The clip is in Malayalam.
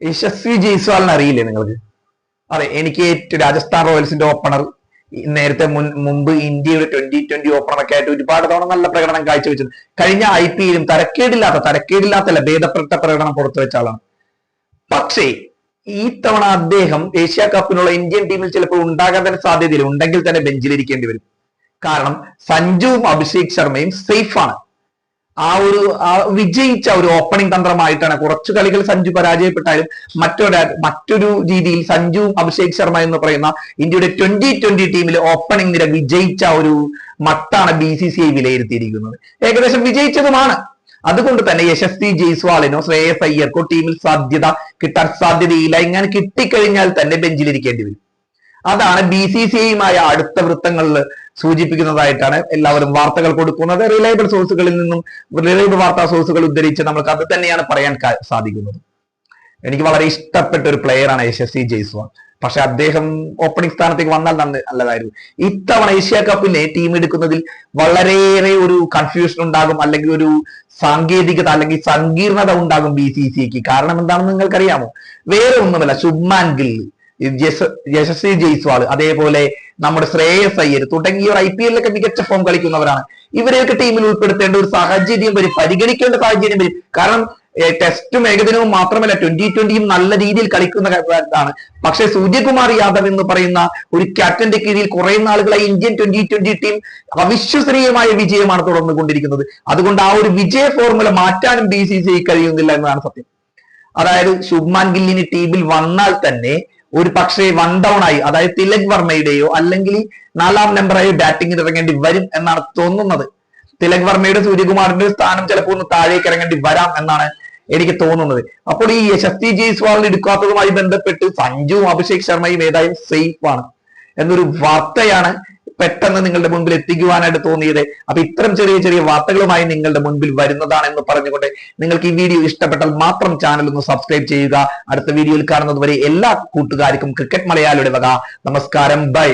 യശസ്വി ജയ്സ്വാളിനെ അറിയില്ലേ നിങ്ങൾക്ക്? അതെ എനിക്ക് ഏറ്റവും രാജസ്ഥാൻ റോയൽസിന്റെ ഓപ്പണർ നേരത്തെ മുൻ മുമ്പ് ഇന്ത്യയുടെ ട്വന്റി ട്വന്റി ഓപ്പണറൊക്കെ ആയിട്ട് ഒരുപാട് തവണ നല്ല പ്രകടനം കാഴ്ചവെച്ചത് കഴിഞ്ഞ ഐ പി എല്ലും തരക്കേടില്ലാത്ത തരക്കേടില്ലാത്തല്ല ഭേദപ്പെട്ട പ്രകടനം പുറത്തുവെച്ച ആളാണ്. പക്ഷേ ഈ തവണ അദ്ദേഹം ഏഷ്യ കപ്പിനുള്ള ഇന്ത്യൻ ടീമിൽ ചിലപ്പോൾ ഉണ്ടാകാൻ തന്നെ സാധ്യതയില്ല. ഉണ്ടെങ്കിൽ തന്നെ ബെഞ്ചിലിരിക്കേണ്ടി വരും. കാരണം സഞ്ജുവും അഭിഷേക് ശർമ്മയും സേഫാണ് ആ ഒരു വിജയിച്ച ഒരു ഓപ്പണിംഗ് തന്ത്രമായിട്ടാണ് കുറച്ച് കളികൾ സഞ്ജു പരാജയപ്പെട്ടാലും മറ്റൊരു മറ്റൊരു രീതിയിൽ സഞ്ജു അഭിഷേക് ശർമ്മ എന്ന് പറയുന്ന ഇന്ത്യയുടെ ട്വന്റി ട്വന്റി ടീമിൽ ഓപ്പണിംഗ് നിര വിജയിച്ച ഒരു മട്ടാണ് ബി സി സി ഐ വിലയിരുത്തിയിരിക്കുന്നത്. ഏകദേശം വിജയിച്ചതുമാണ്. അതുകൊണ്ട് തന്നെ യശസ്വി ജയ്സ്വാളിനോ ശ്രേയസ് അയ്യർക്കോ ടീമിൽ സാധ്യത കിട്ടാൻ സാധ്യതയില്ല. ഇങ്ങനെ കിട്ടിക്കഴിഞ്ഞാൽ തന്നെ ബെഞ്ചിലിരിക്കേണ്ടി വരും. അതാണ് ബി സി സി ഐയുമായ അടുത്ത വൃത്തങ്ങളിൽ സൂചിപ്പിക്കുന്നതായിട്ടാണ് എല്ലാവരും വാർത്തകൾ കൊടുക്കുന്നത്. റിലയബിൾ സോഴ്സുകളിൽ നിന്നും റിലയബിൾ വാർത്താ സോഴ്സുകൾ ഉദ്ധരിച്ച് നമുക്ക് അത് തന്നെയാണ് പറയാൻ സാധിക്കുന്നത്. എനിക്ക് വളരെ ഇഷ്ടപ്പെട്ട ഒരു പ്ലെയറാണ് യശസ്വി ജയ്സ്വാൾ. പക്ഷെ അദ്ദേഹം ഓപ്പണിംഗ് സ്ഥാനത്തേക്ക് വന്നാൽ നന്ന് നല്ലതായിരുന്നു. ഇത്തവണ ഏഷ്യ കപ്പിനെ ടീം എടുക്കുന്നതിൽ വളരെയേറെ ഒരു കൺഫ്യൂഷൻ ഉണ്ടാകും അല്ലെങ്കിൽ ഒരു സാങ്കേതികത അല്ലെങ്കിൽ സങ്കീർണത ഉണ്ടാകും ബി സി സിക്ക് കാരണം എന്താണെന്ന് നിങ്ങൾക്കറിയാമോ? വേറെ ഒന്നുമല്ല ശുഭ്മാൻ യശ- യശസ്വി ജയ്സ്വാൾ അതേപോലെ നമ്മുടെ ശ്രേയസ് അയ്യർ തുടങ്ങിയവർ ഐ പി എല്ലിലൊക്കെ മികച്ച ഫോം കളിക്കുന്നവരാണ്. ഇവരെയൊക്കെ ടീമിൽ ഉൾപ്പെടുത്തേണ്ട ഒരു സാഹചര്യം വരും പരിഗണിക്കേണ്ട സാഹചര്യം വരും. കാരണം ടെസ്റ്റും ഏകദിനവും മാത്രമല്ല ട്വന്റി ട്വന്റിയും നല്ല രീതിയിൽ കളിക്കുന്ന ഇതാണ്. പക്ഷേ സൂര്യകുമാർ യാദവ് എന്ന് പറയുന്ന ഒരു ക്യാപ്റ്റന്റെ കീഴിൽ കുറെ നാളുകളായി ഇന്ത്യൻ ട്വന്റി ട്വന്റി ടീം അവിശ്വസനീയമായ വിജയമാണ് തുടർന്നുകൊണ്ടിരിക്കുന്നത്. അതുകൊണ്ട് ആ ഒരു വിജയ ഫോർമുല മാറ്റാനും ബി സി സി കഴിയുന്നില്ല എന്നതാണ് സത്യം. അതായത് ശുഭ്മാൻ ഗില്ലിന് ടീമിൽ വന്നാൽ തന്നെ ഒരു പക്ഷേ വൺ ഡൗൺ ആയി. അതായത് തിലക് വർമ്മയുടെയോ അല്ലെങ്കിൽ നാലാം നമ്പറായോ ബാറ്റിംഗിൽ ഇറങ്ങേണ്ടി വരും എന്നാണ് തോന്നുന്നത്. തിലക് വർമ്മയുടെ സൂര്യകുമാറിന്റെ സ്ഥാനം ചിലപ്പോൾ ഒന്ന് താഴേക്ക് ഇറങ്ങേണ്ടി വരാം എന്നാണ് എനിക്ക് തോന്നുന്നത്. അപ്പോൾ ഈ യശസ്വി ജയ്സ്വാളിന് എടുക്കാത്തതുമായി ബന്ധപ്പെട്ട് സഞ്ജുവും അഭിഷേക് ശർമ്മയും ഏതായാലും സേഫ് ആണ്. എന്നൊരു വാർത്തയാണ് പെട്ടെന്ന് നിങ്ങളുടെ മുൻപിൽ എത്തിക്കുവാനായിട്ട് തോന്നിയത്. അപ്പൊ ഇത്തരം ചെറിയ ചെറിയ വാർത്തകളുമായി നിങ്ങളുടെ മുൻപിൽ വരുന്നതാണ് എന്ന് പറഞ്ഞുകൊണ്ട് നിങ്ങൾക്ക് ഈ വീഡിയോ ഇഷ്ടപ്പെട്ടാൽ മാത്രം ചാനൽ ഒന്ന് സബ്സ്ക്രൈബ് ചെയ്യുക. അടുത്ത വീഡിയോയിൽ കാണുന്നത് വരെ എല്ലാ കൂട്ടുകാർക്കും ക്രിക്കറ്റ് മലയാളിയുടെ വക. നമസ്കാരം. ബൈ